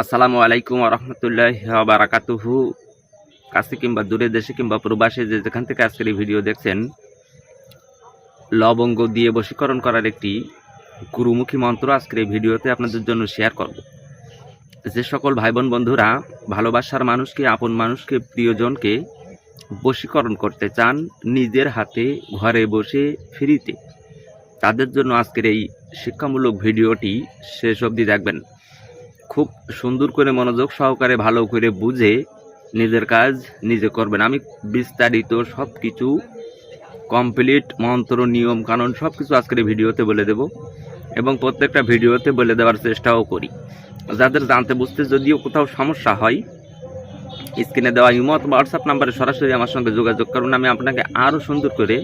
আসসালামু আলাইকুম রহমতুল্লাহ বারাকাতুহু। কাছে কিংবা দূরে দেশে কিংবা প্রবাসে যে যেখান থেকে আজকের এই ভিডিও দেখছেন, লবঙ্গ দিয়ে বশীকরণ করার একটি গুরুমুখী মন্ত্র আজকের এই ভিডিওতে আপনাদের জন্য শেয়ার করব। যে সকল ভাই বোন বন্ধুরা, ভালোবাসার মানুষকে, আপন মানুষকে, প্রিয়জনকে বশীকরণ করতে চান, নিজের হাতে, ঘরে বসে, ফ্রিতে, তাদের জন্য আজকের এই শিক্ষামূলক ভিডিওটি শেষ অবধি দেখবেন। খুব সুন্দর করে মনোযোগ সহকারে ভালো করে বুঝে নিজের কাজ নিজে করবেন। আমি বিস্তারিত সব কিছু কমপ্লিট মন্ত্র, নিয়ম, কানুন সব কিছু আজকের ভিডিওতে বলে দেব এবং প্রত্যেকটা ভিডিওতে বলে দেওয়ার চেষ্টাও করি। যাদের জানতে বুঝতে যদিও কোথাও সমস্যা হয়, স্ক্রিনে দেওয়া ইমো অথবা হোয়াটসঅ্যাপ নাম্বারে সরাসরি আমার সঙ্গে যোগাযোগ করুন। আমি আপনাকে আরও সুন্দর করে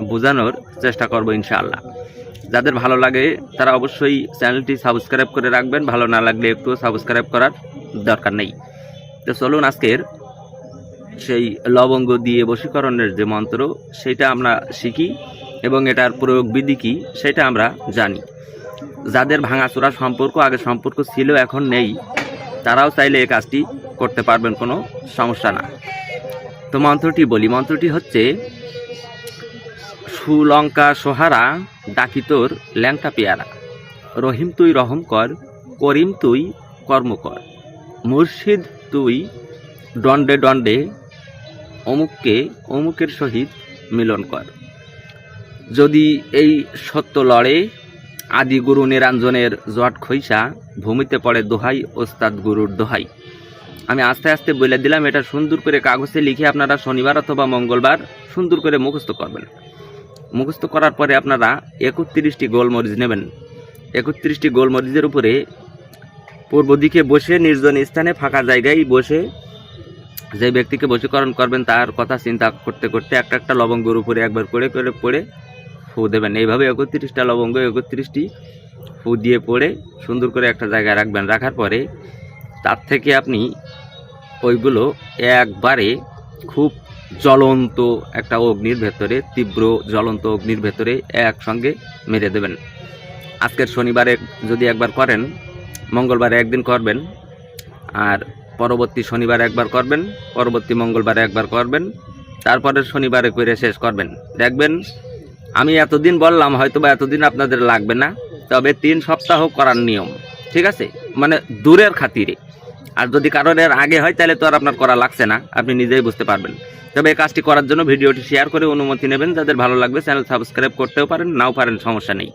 বোঝানোর চেষ্টা করব ইনশাআল্লাহ। যাদের ভালো লাগে, তারা অবশ্যই চ্যানেলটি সাবস্ক্রাইব করে রাখবেন। ভালো না লাগলে একটু সাবস্ক্রাইব করার দরকার নেই। তো চলুন আজকের সেই লবঙ্গ দিয়ে বশীকরণের যে মন্ত্র, সেটা আমরা শিখি এবং এটার প্রয়োগ বিধি কী, সেটা আমরা জানি। যাদের ভাঙাচোরা সম্পর্ক, আগে সম্পর্ক ছিল, এখন নেই, তারাও চাইলে এই কাজটি করতে পারবেন, কোনো সমস্যা না। তো মন্ত্রটি বলি। মন্ত্রটি হচ্ছে সুলঙ্কা সোহারা ডাকি তোর ল্যাংটা পেয়ারা। রহিম তুই রহম কর, করিম তুই কর্ম কর। মুর্শিদ তুই দণ্ডে দণ্ডে অমুককে অমুকের সহিত মিলন কর। যদি এই সত্য লড়ে, আদি গুরু নিরঞ্জনের জট খৈসা ভূমিতে পড়ে দোহাই ওস্তাদ গুরুর দোহাই। আমি আস্তে আস্তে বলে দিলাম, এটা সুন্দর করে কাগজে লিখে আপনারা শনিবার অথবা মঙ্গলবার সুন্দর করে মুখস্থ করবেন। মুখস্থ করার পরে আপনারা একত্রিশটি গোলমরিচ নেবেন। একত্রিশটি গোলমরিচের উপরে পূর্ব দিকে বসে নির্জন স্থানে ফাঁকা জায়গায় বসে যে ব্যক্তিকে বশীকরণ করবেন তার কথা চিন্তা করতে করতে একটা একটা লবঙ্গের উপরে একবার করে করে পড়ে ফু দেবেন। এইভাবে একত্রিশটা লবঙ্গ, একত্রিশটি ফু দিয়ে পড়ে সুন্দর করে একটা জায়গায় রাখবেন। রাখার পরে তার থেকে আপনি ওইগুলো একবারে খুব জ্বলন্ত একটা অগ্নির ভেতরে, তীব্র জ্বলন্ত অগ্নির ভেতরে একসঙ্গে মেরে দেবেন। আজকের শনিবারে যদি একবার করেন, মঙ্গলবারে একদিন করবেন, আর পরবর্তী শনিবারে একবার করবেন, পরবর্তী মঙ্গলবারে একবার করবেন, তারপরের শনিবারে করে শেষ করবেন। দেখবেন, আমি এতদিন বললাম হয়তো বা এতদিন আপনাদের লাগবে না, তবে তিন সপ্তাহ করার নিয়ম, ঠিক আছে? মানে দূরের খাতিরে। আর যদি কারোর এর আগে হয়, তাহলে তো আর আপনার করা লাগছে না। আপনি নিজেই বুঝতে পারবেন। তবে এই কাজটি করার জন্য ভিডিওটি শেয়ার করে অনুমতি নেবেন। যাদের ভালো লাগবে চ্যানেল সাবস্ক্রাইব করতেও পারেন, নাও পারেন, সমস্যা নেই।